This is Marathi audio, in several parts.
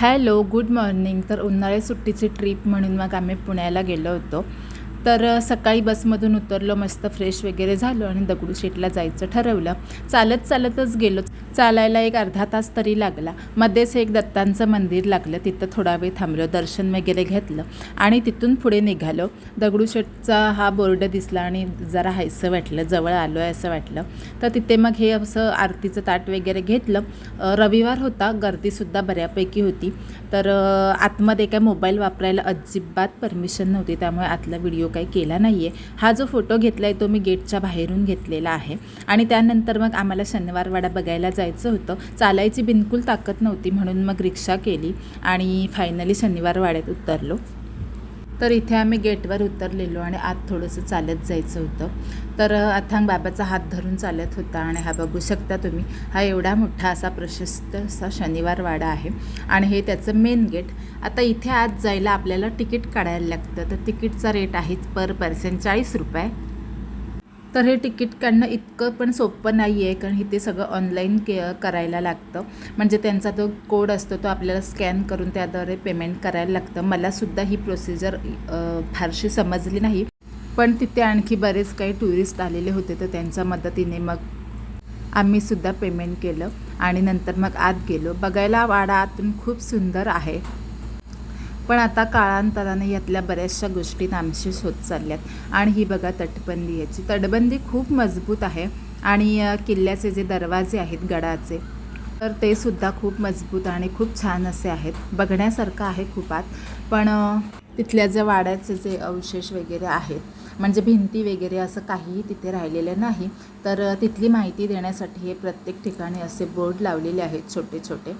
Hello good morning. तर उन्हाळी सुट्टीची ट्रिप म्हणून मग आम्ही पुण्याला गेलो होतो. तर सकाळी बसमधून उतरलो मस्त फ्रेश वगैरे झालो आणि दगडूशेठला जायचं ठरवलं. चालत चालतच गेलो. चालायला एक अर्धा तास तरी लागला. मध्येच एक दत्तांचं मंदिर लागलं. तिथं थोडा वेळ थांबलो दर्शन वगैरे घेतलं आणि तिथून पुढे निघालो. दगडूशेठचा हा बोर्ड दिसला आणि जरा हायसं वाटलं जवळ आलो आहे असं वाटलं. तर तिथे मग हे असं आरतीचं ताट वगैरे घेतलं. रविवार होता. गर्दीसुद्धा बऱ्यापैकी होती. तर आतमध्ये काय मोबाईल वापरायला अजिबात परमिशन नव्हती. त्यामुळे आतला व्हिडिओ काही केला नाही आहे हा जो फोटो घेतला आहे तो मी गेटच्या बाहेरून घेतलेला आहे. आणि त्यानंतर मग आम्हाला शनिवारवाडा बघायला जायचं होतं. चालायची बिलकुल ताकद नव्हती म्हणून मग रिक्षा केली आणि फायनली शनिवारवाड्यात उतरलो. तर इथे आम्ही गेटवर उतरलेलो आणि आत थोडंसं चालत जायचं होतं. तर अथांग बाबाचा हात धरून चालत होता आणि हा बघू शकता तुम्ही हा एवढा मोठा असा प्रशस्त असा शनिवार वाडा आहे. आणि हे त्याचं मेन गेट आता इथे आत जायला आपल्याला तिकीट काढायला लागतं. तर तिकीटचा रेट आहे पर पर्सन चाळीस रुपये. तर हे तिकीट काढणं इतकं पण सोपं नाही आहे कारण इथे सगळं ऑनलाईन के करायला लागतं. म्हणजे त्यांचा तो कोड असतो तो आपल्याला स्कॅन करून त्याद्वारे पेमेंट करायला लागतं. मलासुद्धा ही प्रोसिजर फारशी समजली नाही. पण तिथे आणखी बरेच काही टुरिस्ट आलेले होते तर त्यांच्या मदतीने मग आम्हीसुद्धा पेमेंट केलं. आणि नंतर मग आत गेलो. बघायला वाडा आतून खूप सुंदर आहे. पण आता काळांतराने यातल्या बऱ्याचशा गोष्टी नामशेष होत चालल्यात. आणि ही बघा तटबंदी याची. तटबंदी खूप मजबूत आहे आणि किल्ल्याचे जे दरवाजे आहेत गडाचे तर ते सुद्धा खूप मजबूत आणि खूप छान असे आहेत. बघण्यासारखं आहे खूप आत. पण तिथल्या ज्या वाड्याचे जे अवशेष वगैरे आहेत म्हणजे भिंती वगैरे असं काहीही तिथे राहिलेलं नाही तर तिथली माहिती देण्यासाठी हे प्रत्येक ठिकाणी असे बोर्ड लावलेले आहेत छोटे छोटे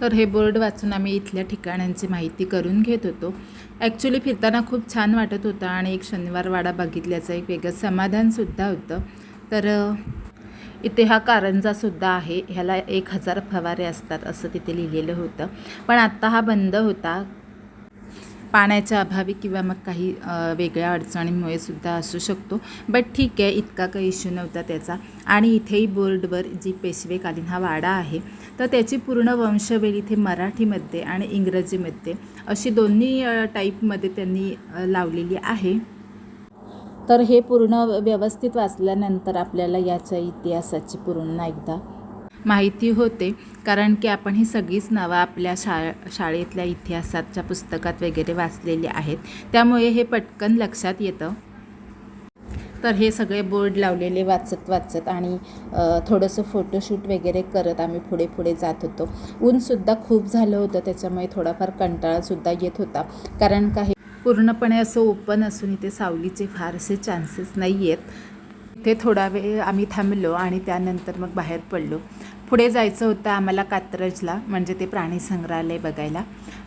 तर हे बोर्ड वाचून आम्ही इथल्या ठिकाणांची माहिती करून घेत होतो. ॲक्च्युली फिरताना खूप छान वाटत होतं आणि एक शनिवार वाडा बघितल्याचं एक वेगळं समाधानसुद्धा होतं. तर इथे हा कारंजासुद्धा आहे. ह्याला एक हजार फवारे असतात असं तिथे लिहिलेलं होतं. पण आत्ता हा बंद होता. पाण्याच्या अभावी किंवा मग काही वेगळ्या अडचणीमुळे सुद्धा असू शकतो. बट ठीक आहे इतका काही इश्यू नव्हता त्याचा. आणि इथेही बोर्डवर जी पेशवेकालीन हा वाडा आहे तर त्याची पूर्ण वंशवेल इथे मराठीमध्ये आणि इंग्रजीमध्ये अशी दोन्ही टाईपमध्ये त्यांनी लावलेली आहे. तर हे पूर्ण व्यवस्थित वाचल्यानंतर आपल्याला याच्या इतिहासाची पूर्ण एकदा माहिती होते. कारण की आपण ही सगळीच नावं आपल्या शा शाळेतल्या इतिहासाच्या पुस्तकात वगैरे वाचलेली आहेत. त्यामुळे हे पटकन लक्षात येतं. तर हे सगळे बोर्ड लावलेले वाचत वाचत आणि थोडंसं फोटोशूट वगैरे करत आम्ही पुढे पुढे जात होतो. ऊनसुद्धा खूप झालं होतं त्याच्यामुळे थोडाफार कंटाळासुद्धा येत होता. कारण काही पूर्णपणे असं ओपन असून इथे सावलीचे फारसे चान्सेस नाही आहेत ते थोडा वेळ आम्ही थांबलो आणि त्यानंतर मग बाहेर पडलो. पुढे जायचं होतं आम्हाला कात्रजला म्हणजे ते प्राणी संग्रहालय बघायला.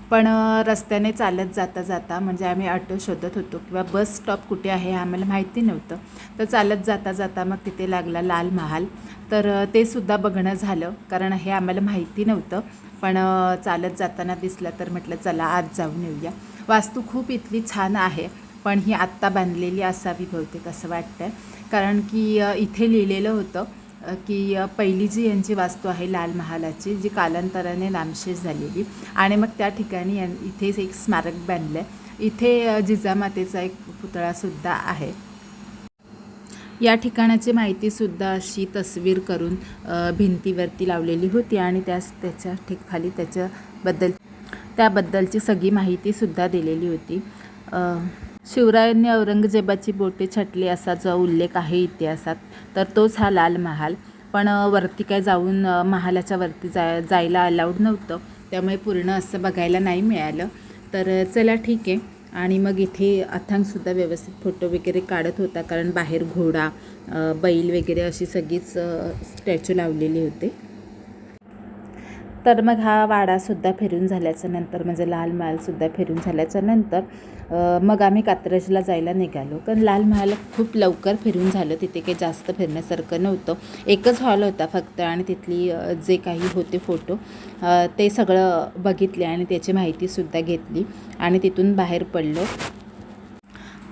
पण रस्त्याने चालत जाता जाता म्हणजे आम्ही ऑटो शोधत होतो किंवा बस स्टॉप कुठे आहे हे आम्हाला माहिती नव्हतं. तर चालत जाता जाता मग तिथे लागला लाल महाल. तर ते सुद्धा बघणं झालं कारण हे आम्हाला माहिती नव्हतं. पण चालत जाताना दिसलं तर म्हटलं चला आज जाऊन येऊया. वास्तू खूप इथली छान आहे पण ही आत्ता बांधलेली असावी बहुतेक असं वाटतं कारण की इथे लिहिलेलं होतं की पहिली जी यांची वास्तू आहे लाल महालाची जी कालांतराने नामशेष झालेली. आणि मग त्या ठिकाणी यां- इथेच एक स्मारक बांधलं आहे इथे जिजामातेचा एक पुतळासुद्धा आहे. या ठिकाणाची माहितीसुद्धा अशी तस्वीर करून भिंतीवरती लावलेली होती आणि त्यास त्याच्या ठिक खाली त्याच्याबद्दल त्याबद्दलची सगळी माहितीसुद्धा दिलेली होती. शिवरायांनी औरंगजेबाची बोटे छाटली असा जो उल्लेख आहे इतिहासात तर तोच हा लाल महाल. पण वरती काय जाऊन महालाच्या वरती जाय जायला अलाउड नव्हतं. त्यामुळे पूर्ण असं बघायला नाही मिळालं. तर चला ठीक आहे. आणि मग इथे अथांगसुद्धा व्यवस्थित फोटो वगैरे काढत होता. कारण बाहेर घोडा बैल वगैरे अशी सगळीच स्टॅच्यू लावलेली होते. तर मग हा वाडासुद्धा फिरून झाल्याच्यानंतर म्हणजे लाल महालसुद्धा फिरून झाल्याच्यानंतर मग आम्ही कात्रजला जायला निघालो. कारण लाल महाल खूप लवकर फिरून झालं. तिथे काही जास्त फिरण्यासारखं नव्हतं. एकच हॉल होता फक्त आणि तिथली जे काही होते फोटो ते सगळं बघितले आणि त्याची माहितीसुद्धा घेतली आणि तिथून बाहेर पडलो.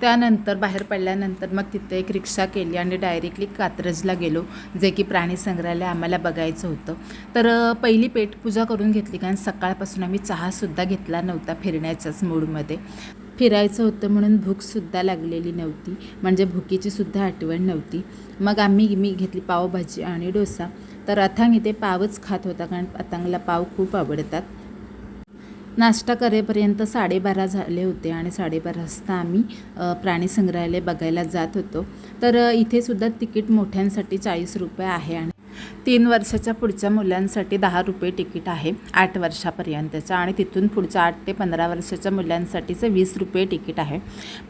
त्यानंतर बाहेर पडल्यानंतर मग तिथे एक रिक्षा केली आणि डायरेक्टली कात्रजला गेलो जे की प्राणी संग्रहालय आम्हाला बघायचं होतं. तर पहिली पेटपूजा करून घेतली कारण सकाळपासून आम्ही चहासुद्धा घेतला नव्हता फिरण्याच्याच मूडमध्ये. फिरायचं होतं म्हणून भूकसुद्धा लागलेली नव्हती म्हणजे भुकीचीसुद्धा आठवण नव्हती. मग आम्ही मी घेतली पावभाजी आणि डोसा. तर अथांग इथे पावच खात होता कारण अथांगला पाव खूप आवडतात. नाश्ता करेपर्यंत साडेबारा झाले होते आणि साडेबारा वाजता आम्ही प्राणी संग्रहालय बघायला जात होतो. तर इथेसुद्धा इथे सुद्धा तिकीट मोठ्यांसाठी चाळीस रुपये आहे आणि तीन वर्षाच्या पुढच्या मुलांसाठी दहा रुपये तिकीट आहे आठ वर्षापर्यंतचं आणि तिथून पुढच्या आठ ते पंधरा वर्षाच्या मुलांसाठीचं वीस रुपये तिकीट आहे.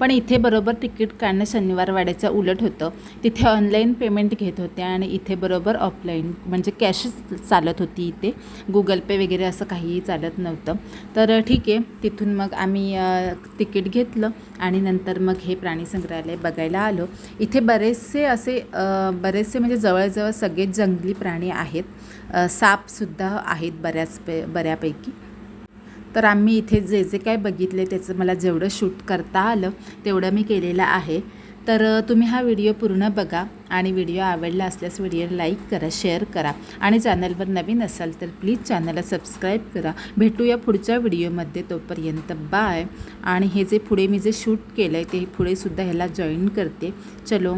पण इथे बरोबर तिकीट काढणं शनिवारवाड्याच्या उलट होतं. तिथे ऑनलाईन पेमेंट घेत होते आणि इथे बरोबर ऑफलाईन म्हणजे कॅशच चालत होती इथे. गुगल पे वगैरे असं काहीही चालत नव्हतं. तर ठीक आहे तिथून मग आम्ही तिकीट घेतलं आणि नंतर मग हे प्राणी संग्रहालय बघायला आलो. इथे बरेचसे असे बरेचसे म्हणजे जवळजवळ सगळे जंगली प्राणी आहेत. सापसुद्धा आहेत बऱ्याच पे बऱ्यापैकी. तर आम्ही इथे जे जे काय बघितले त्याचं मला जेवढं शूट करता आलं तेवढं मी केलेलं आहे. तर तुम्ही हा व्हिडिओ पूर्ण बघा आणि व्हिडिओ आवडला असल्यास व्हिडिओ लाईक करा शेअर करा आणि चॅनलवर नवीन असाल तर प्लीज चॅनलला सबस्क्राईब करा. भेटूया पुढच्या व्हिडिओमध्ये. तोपर्यंत बाय. आणि हे जे पुढे मी जे शूट केलं आहे ते पुढे सुद्धा ह्याला जॉईन करते. चलो.